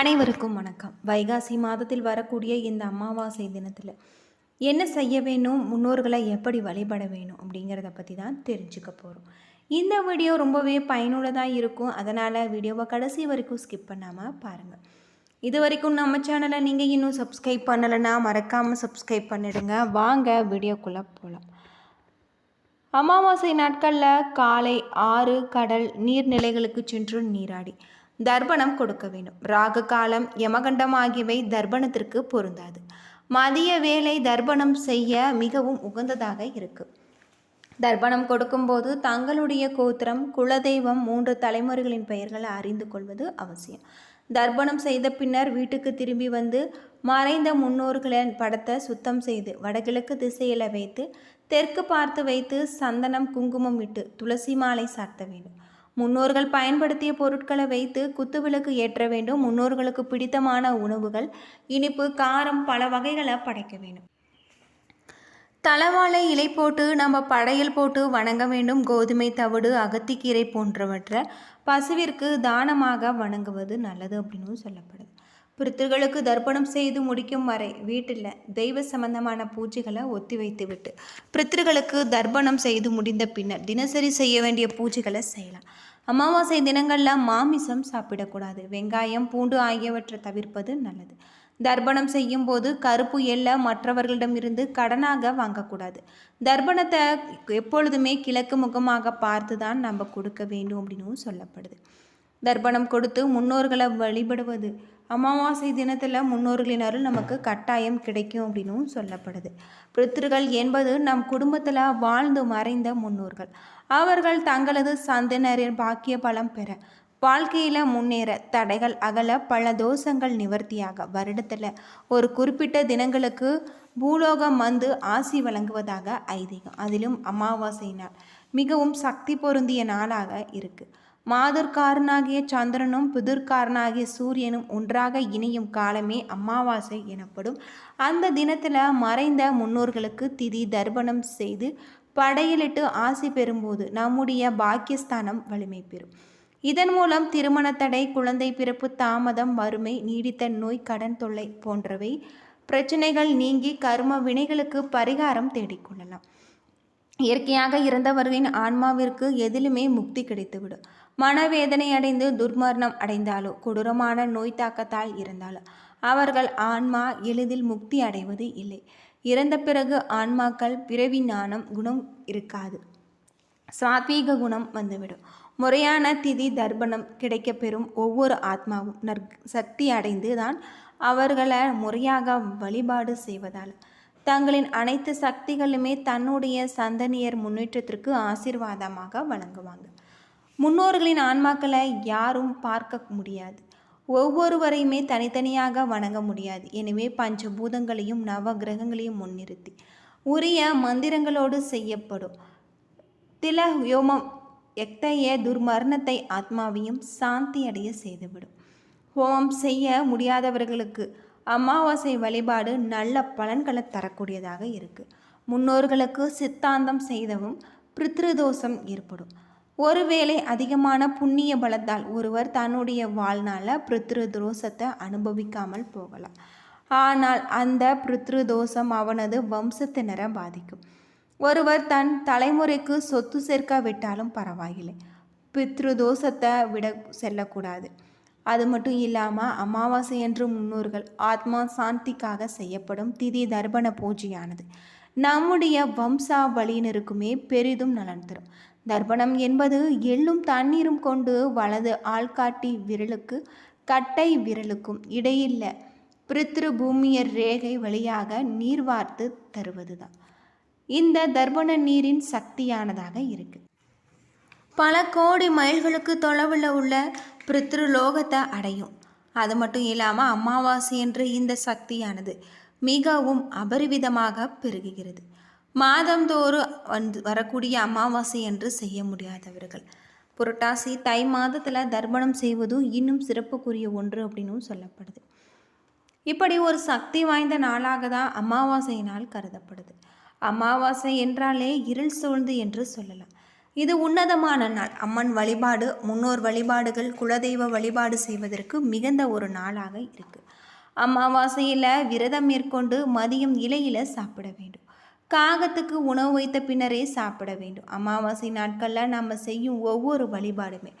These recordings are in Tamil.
அனைவருக்கும் வணக்கம். வைகாசி மாதத்தில் வரக்கூடிய இந்த அமாவாசை தினத்தில் என்ன செய்ய வேணும் முன்னோர்களை எப்படி வழிபட வேணும் அப்படிங்கிறத பற்றி தான் தெரிஞ்சுக்க போகிறோம் இந்த வீடியோ ரொம்பவே பயனுள்ளதாக இருக்கும். அதனால் வீடியோவை கடைசி வரைக்கும் ஸ்கிப் பண்ணாமல் பாருங்கள் இது வரைக்கும் நம்ம சேனலை நீங்கள் இன்னும் சப்ஸ்கிரைப் பண்ணலைன்னா மறக்காமல் சப்ஸ்கிரைப் பண்ணிடுங்க. வாங்க வீடியோக்குள்ளே போகலாம் அமாவாசை நாட்களில் காலை ஆறு கடல் நீர்நிலைகளுக்கு சென்று நீராடி. தர்ப்பணம் கொடுக்க வேண்டும். ராகு காலம் யமகண்டம் ஆகியவை தர்ப்பணத்திற்கு பொருந்தாது. மதிய வேலை தர்ப்பணம் செய்ய மிகவும் உகந்ததாக இருக்கு. தர்ப்பணம் கொடுக்கும்போது தங்களுடைய கோத்திரம் குலதெய்வம் மூன்று தலைமுறைகளின் பெயர்களை அறிந்து கொள்வது அவசியம். தர்ப்பணம் செய்த பின்னர் வீட்டுக்கு திரும்பி வந்து மறைந்த முன்னோர்களின் படத்தை சுத்தம் செய்து வடகிழக்கு திசையில் வைத்து தெற்கு பார்த்து வைத்து சந்தனம் குங்குமம் இட்டு துளசி மாலை சாத்த வேண்டும். முன்னோர்கள் பயன்படுத்திய பொருட்களை வைத்து குத்துவிளக்கு ஏற்ற வேண்டும். முன்னோர்களுக்கு பிடித்தமான உணவுகள் இனிப்பு காரம் பல வகைகளை படைக்க வேண்டும். தலவாழை இலை போட்டு நம்ம படையல் போட்டு வணங்க வேண்டும். கோதுமை தவிடு அகத்திக்கீரை போன்றவற்றை பசுவிற்கு தானமாக வணங்குவது நல்லது அப்படின்னு சொல்லப்படுது. பிரித்தர்களுக்கு தர்ப்பணம் செய்து முடிக்கும் வரை வீட்டில் தெய்வ சம்பந்தமான பூஜைகளை ஒத்தி வைத்து விட்டு பிரித்தர்களுக்கு தர்ப்பணம் செய்து முடிந்த பின்னர் தினசரி செய்ய வேண்டிய பூஜைகளை செய்யலாம். அமாவாசை தினங்களில் மாமிசம் சாப்பிடக்கூடாது. வெங்காயம் பூண்டு ஆகியவற்றை தவிர்ப்பது நல்லது. தர்ப்பணம் செய்யும் போது கருப்பு எல்லை மற்றவர்களிடமிருந்து கடனாக வாங்கக்கூடாது. தர்ப்பணத்தை எப்பொழுதுமே கிழக்கு முகமாக பார்த்து தான் நம்ம கொடுக்க வேண்டும் அப்படின்னு சொல்லப்படுது. தர்ப்பணம் கொடுத்து முன்னோர்களை வழிபடுவது அமாவாசை தினத்தில் முன்னோர்களின் அருள் நமக்கு கட்டாயம் கிடைக்கும் அப்படின்னும் சொல்லப்படுது. பித்திருக்கள் என்பது நம் குடும்பத்தில் வாழ்ந்து மறைந்த முன்னோர்கள். அவர்கள் தங்களது சந்தனரின் பாக்கிய பலம் பெற வாழ்க்கையில் முன்னேற தடைகள் அகல பல தோஷங்கள் நிவர்த்தியாக வருடத்தில் ஒரு குறிப்பிட்ட தினங்களுக்கு பூலோகம் வந்து ஆசி வழங்குவதாக ஐதீகம். அதிலும் அமாவாசை நாள் மிகவும் சக்தி பொருந்திய நாளாக இருக்குது மாதுர்காரனாகிய சந்திரனும் புதிர்காரனாகிய சூரியனும் ஒன்றாக இணையும் காலமே அமாவாசை எனப்படும். அந்த தினத்தில் மறைந்த முன்னோர்களுக்கு திதி தர்ப்பணம் செய்து படையலிட்டு ஆசி பெறும்போது நம்முடைய பாக்கியஸ்தானம் வலிமை பெறும். இதன் மூலம் திருமண தடை குழந்தை பிறப்பு தாமதம் வறுமை நீடித்த நோய் கடன் தொல்லை போன்றவை பிரச்சனைகள் நீங்கி கர்ம வினைகளுக்கு பரிகாரம் தேடிக்கொள்ளலாம் இயற்கையாக இறந்தவர்களின் ஆன்மாவிற்கு எதிலுமே முக்தி கிடைத்துவிடும். மனவேதனை அடைந்து துர்மரணம் அடைந்தாலோ? கொடூரமான நோய் தாக்கத்தால் இருந்தாலோ அவர்கள் ஆன்மா எளிதில் முக்தி அடைவது இல்லை. இறந்த பிறகு ஆன்மாக்கள் பிறவி ஞானம் குணம் இருக்காது. சாத்வீக குணம் வந்துவிடும். முறையான திதி தர்ப்பணம் கிடைக்கப்பெறும் ஒவ்வொரு ஆத்மாவும் நற் சக்தி அடைந்து தான் அவர்களை முறையாக வழிபாடு செய்வதால். தங்களின் அனைத்து சக்திகளுமே தன்னுடைய சந்தனியர் முன்னேற்றத்திற்கு ஆசீர்வாதமாக வழங்குவாங்க. முன்னோர்களின் ஆன்மாக்களை யாரும் பார்க்க முடியாது. ஒவ்வொருவரையுமே தனித்தனியாக வணங்க முடியாது. எனவே பஞ்சபூதங்களையும் நவ கிரகங்களையும் முன்னிறுத்தி உரிய மந்திரங்களோடு செய்யப்படும். தில யோமம் எத்தகைய துர்மரணத்தை ஆத்மாவையும் சாந்தி அடைய செய்துவிடும். ஹோமம் செய்ய முடியாதவர்களுக்கு அமாவாசை வழிபாடு நல்ல பலன்களை தரக்கூடியதாக இருக்குது முன்னோர்களுக்கு சித்தாந்தம் செய்தவும் பித்ருதோஷம் ஏற்படும். ஒருவேளை அதிகமான புண்ணிய பலத்தால் ஒருவர் தன்னுடைய வாழ்நாளில் பித்ருதோஷத்தை அனுபவிக்காமல் போகலாம். ஆனால் அந்த பித்ருதோஷம் அவனது வம்சத்தினரை பாதிக்கும். ஒருவர் தன் தலைமுறைக்கு சொத்து சேர்க்காவிட்டாலும் பரவாயில்லை. பித்ரு தோஷத்தை விட செல்லக்கூடாது. அது மட்டும் இல்லாமல் அமாவாசை என்று முன்னோர்கள் ஆத்மா சாந்திக்காக செய்யப்படும் திதி தர்ப்பண பூஜையானது. நம்முடைய வம்சாவளியினருக்குமே பெரிதும் நலன் தரும். தர்ப்பணம் என்பது எள்ளும் தண்ணீரும் கொண்டு வலது ஆள்காட்டி விரலுக்கு கட்டை விரலுக்கும் இடையில் பிரித்ரு பூமியர் ரேகை வழியாக நீர் வார்த்து தருவதுதான். இந்த தர்ப்பண நீரின் சக்தியானதாக இருக்குது பல கோடி மைல்களுக்கு தொலைவில் உள்ள பித்ருலோகத்தை அடையும். அது மட்டும் இல்லாமல் அமாவாசை என்று இந்த சக்தியானது மிகவும் அபரிவிதமாக பெருகுகிறது. மாதந்தோறும் வந்து வரக்கூடிய அமாவாசை என்று செய்ய முடியாதவர்கள். புரட்டாசி தை மாதத்தில் தர்ப்பணம் செய்வதும் இன்னும் சிறப்புக்குரிய ஒன்று அப்படின்னும் சொல்லப்படுது. இப்படி ஒரு சக்தி வாய்ந்த நாளாக தான் அமாவாசை நாள் கருதப்படுது. அமாவாசை என்றாலே இருள் சூழ்ந்து என்று சொல்லலாம். இது உன்னதமான நாள். அம்மன் வழிபாடு முன்னோர் வழிபாடுகள் குலதெய்வ வழிபாடு செய்வதற்கு மிகுந்த ஒரு நாளாக இருக்குது அமாவாசையில் விரதம் மேற்கொண்டு மதியம் இலையில் சாப்பிட வேண்டும். காகத்துக்கு உணவு வைத்த பின்னரே சாப்பிட வேண்டும். அமாவாசை நாட்களில் நம்ம செய்யும் ஒவ்வொரு வழிபாடுமே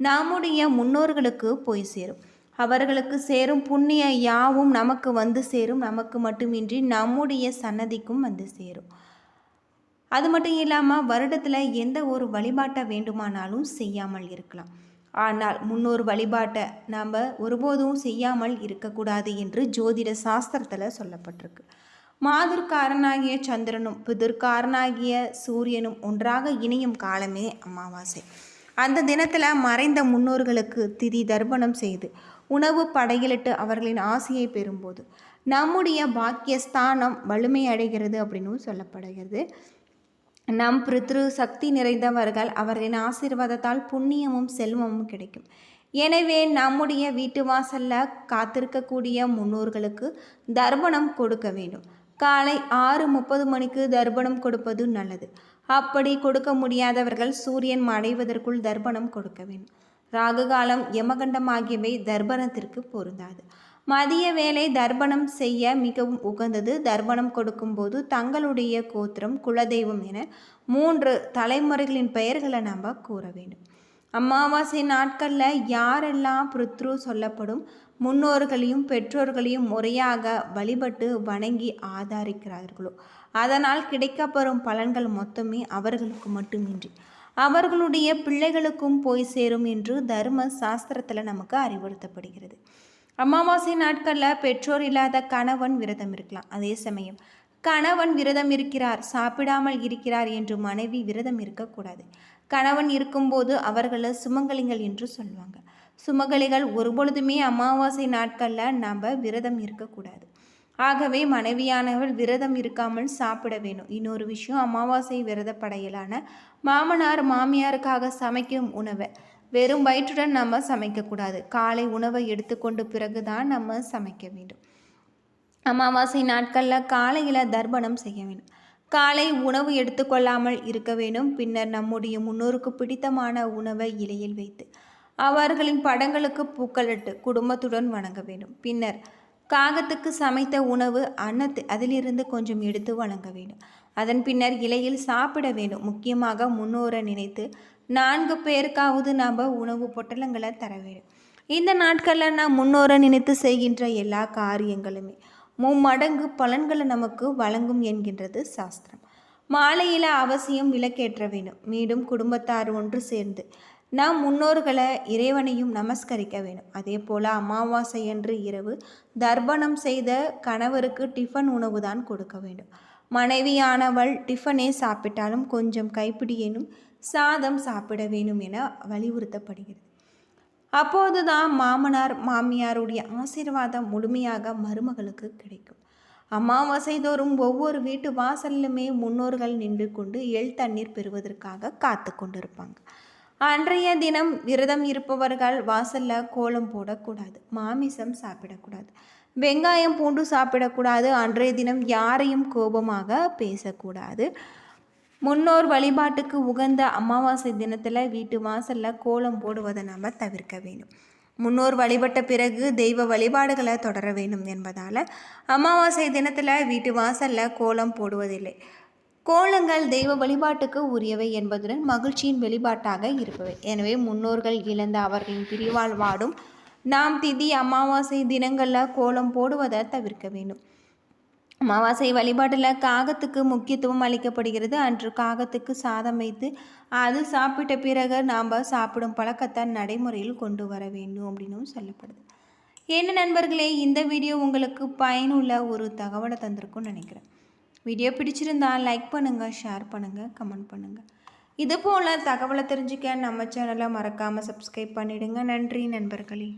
நம்முடைய முன்னோர்களுக்கு போய் சேரும். அவர்களுக்கு சேரும் புண்ணிய யாவும் நமக்கு வந்து சேரும். நமக்கு மட்டுமின்றி நம்முடைய சன்னதிக்கும் வந்து சேரும். அது மட்டும் இல்லாமல் வருடத்தில் எந்த ஒரு வழிபாட்டை வேண்டுமானாலும் செய்யாமல் இருக்கலாம். ஆனால் முன்னொரு வழிபாட்டை நாம் ஒருபோதும் செய்யாமல் இருக்கக்கூடாது என்று ஜோதிட சாஸ்திரத்தில் சொல்லப்பட்டிருக்கு. மாதிர்காரனாகிய சந்திரனும் பிதிர்காரனாகிய சூரியனும் ஒன்றாக இணையும் காலமே அமாவாசை. அந்த தினத்தில் மறைந்த முன்னோர்களுக்கு திதி தர்ப்பணம் செய்து உணவு படையிலிட்டு அவர்களின் ஆசையை பெறும்போது நம்முடைய பாக்கியஸ்தானம் வலிமையடைகிறது அப்படின்னு சொல்லப்படுகிறது. நம் பித்ரு சக்தி நிறைந்தவர்கள் அவர்களின் ஆசீர்வாதத்தால் புண்ணியமும் செல்வமும் கிடைக்கும். எனவே நம்முடைய வீட்டு வாசலில் காத்திருக்கக்கூடிய முன்னோர்களுக்கு தர்ப்பணம் கொடுக்க வேண்டும். காலை ஆறு முப்பது மணிக்கு தர்ப்பணம் கொடுப்பது நல்லது. அப்படி கொடுக்க முடியாதவர்கள் சூரியன் மறைவதற்குள் தர்ப்பணம் கொடுக்க வேண்டும். ராகுகாலம் யமகண்டம் ஆகியவை தர்ப்பணத்திற்கு பொருந்தாது. மதிய வேலை தர்ப்பணம் செய்ய மிகவும் உகந்தது. தர்ப்பணம் கொடுக்கும்போது தங்களுடைய கோத்திரம் குலதெய்வம் என மூன்று தலைமுறைகளின் பெயர்களை நம்ம கூற வேண்டும். அமாவாசை நாட்களில் யாரெல்லாம் பிருத்ரு சொல்லப்படும்? முன்னோர்களையும் பெற்றோர்களையும் முறையாக வழிபட்டு வணங்கி ஆதரிக்கிறார்களோ அதனால் கிடைக்கப்பெறும் பலன்கள் மொத்தமே அவர்களுக்கு மட்டுமின்றி அவர்களுடைய பிள்ளைகளுக்கும் போய் சேரும் என்று தர்ம சாஸ்திரத்தில் நமக்கு அறிவுறுத்தப்படுகிறது. அமாவாசை நாட்களில் பெற்றோர் இல்லாத கணவன் விரதம் இருக்கலாம். அதே சமயம் கணவன் விரதம் இருக்கிறார் சாப்பிடாமல் இருக்கிறார் என்று மனைவி விரதம் இருக்கக்கூடாது. கணவன் இருக்கும்போது அவர்களை சுமங்கலிகள் என்று சொல்லுவாங்க. சுமங்கலிகள் ஒருபொழுதுமே அமாவாசை நாட்களில் நாம் விரதம் இருக்கக்கூடாது. ஆகவே மனைவியானவள் விரதம் இருக்காமல் சாப்பிட வேணும். இன்னொரு விஷயம் அமாவாசை விரத மாமனார் மாமியாருக்காக சமைக்கும் உணவை. வெறும் வயிற்றுடன் நம்ம சமைக்கக்கூடாது. காலை உணவை எடுத்துக்கொண்டு பிறகு தான் நம்ம சமைக்க வேண்டும். அமாவாசை நாட்களில் காலையில் தர்ப்பணம் செய்ய வேண்டும் காலை உணவு எடுத்துக்கொள்ளாமல் இருக்க வேண்டும் பின்னர் நம்முடைய முன்னோருக்கு பிடித்தமான உணவை இலையில் வைத்து அவர்களின் படங்களுக்கு பூக்களிட்டு குடும்பத்துடன் வணங்க வேண்டும் பின்னர் காகத்துக்கு சமைத்த உணவு அன்னத்து அதிலிருந்து கொஞ்சம் எடுத்து வழங்க வேண்டும் அதன் பின்னர் இலையில் சாப்பிட வேண்டும் முக்கியமாக முன்னோரை நினைத்து நான்கு பேருக்காவது நாம் உணவு பொட்டலங்களை தர வேண்டும் இந்த நாட்களில் நான் முன்னோரை நினைத்து செய்கின்ற எல்லா காரியங்களுமே மும்மடங்கு பலன்களை நமக்கு வழங்கும் என்கின்றது சாஸ்திரம். மாலையில் அவசியம் விளக்கேற்ற வேணும் மீண்டும் குடும்பத்தார் ஒன்று சேர்ந்து நாம் முன்னோர்களை இறைவனையும் நமஸ்கரிக்க வேணும் அதே போல் அமாவாசை என்று இரவு தர்ப்பணம் செய்த கணவருக்கு டிஃபன் உணவு தான் கொடுக்க வேண்டும். மனைவியானவள் டிஃபனே சாப்பிட்டாலும் கொஞ்சம் கைப்பிடியேனும் சாதம் சாப்பிட வேணும் என வலியுறுத்தப்படுகிறது. அப்போதுதான் மாமனார் மாமியாருடைய ஆசீர்வாதம் முழுமையாக மருமகளுக்கு கிடைக்கும். அமாவாசை தோறும் ஒவ்வொரு வீட்டு வாசல்லுமே முன்னோர்கள் நின்று கொண்டு எள் தண்ணீர் பெறுவதற்காக காத்து கொண்டிருப்பாங்க. அன்றைய தினம் விரதம் இருப்பவர்கள் வாசல்ல கோலம் போடக்கூடாது மாமிசம் சாப்பிடக்கூடாது வெங்காயம் பூண்டு சாப்பிடக்கூடாது அன்றைய தினம் யாரையும் கோபமாக பேசக்கூடாது. முன்னோர் வழிபாட்டுக்கு உகந்த அமாவாசை தினத்தில் வீட்டு வாசலில் கோலம் போடுவதை நாம் தவிர்க்க வேண்டும். முன்னோர் வழிபட்ட பிறகு தெய்வ வழிபாடுகளை தொடர வேண்டும் என்பதால் அமாவாசை தினத்தில் வீட்டு வாசலில் கோலம் போடுவதில்லை. கோலங்கள் தெய்வ வழிபாட்டுக்கு உரியவை என்பதுடன் மகிழ்ச்சியின் வெளிப்பாட்டாக இருப்பவை. எனவே முன்னோர்கள் இழந்த அவர்களின் பிரிவால் வாடும் நாம் திதி அமாவாசை தினங்களில் கோலம் போடுவதை தவிர்க்க வேண்டும். அமாவாசை வழிபாட்டில் காகத்துக்கு முக்கியத்துவம் அளிக்கப்படுகிறது. அன்று காகத்துக்கு சாதம் வைத்து அது சாப்பிட்ட பிறகு நாம் சாப்பிடும் பழக்கத்தை நடைமுறையில் கொண்டு வர வேண்டும் அப்படின்னும் சொல்லப்படுது. என்ன நண்பர்களே இந்த வீடியோ உங்களுக்கு பயனுள்ள ஒரு தகவலை தந்திருக்கும்னு நினைக்கிறேன். வீடியோ பிடிச்சிருந்தால் லைக் பண்ணுங்கள் ஷேர் பண்ணுங்கள் கமெண்ட் பண்ணுங்கள் இது போல் தகவலை தெரிஞ்சுக்க நம்ம சேனலை மறக்காமல் சப்ஸ்கிரைப் பண்ணிவிடுங்க நன்றி நண்பர்களே.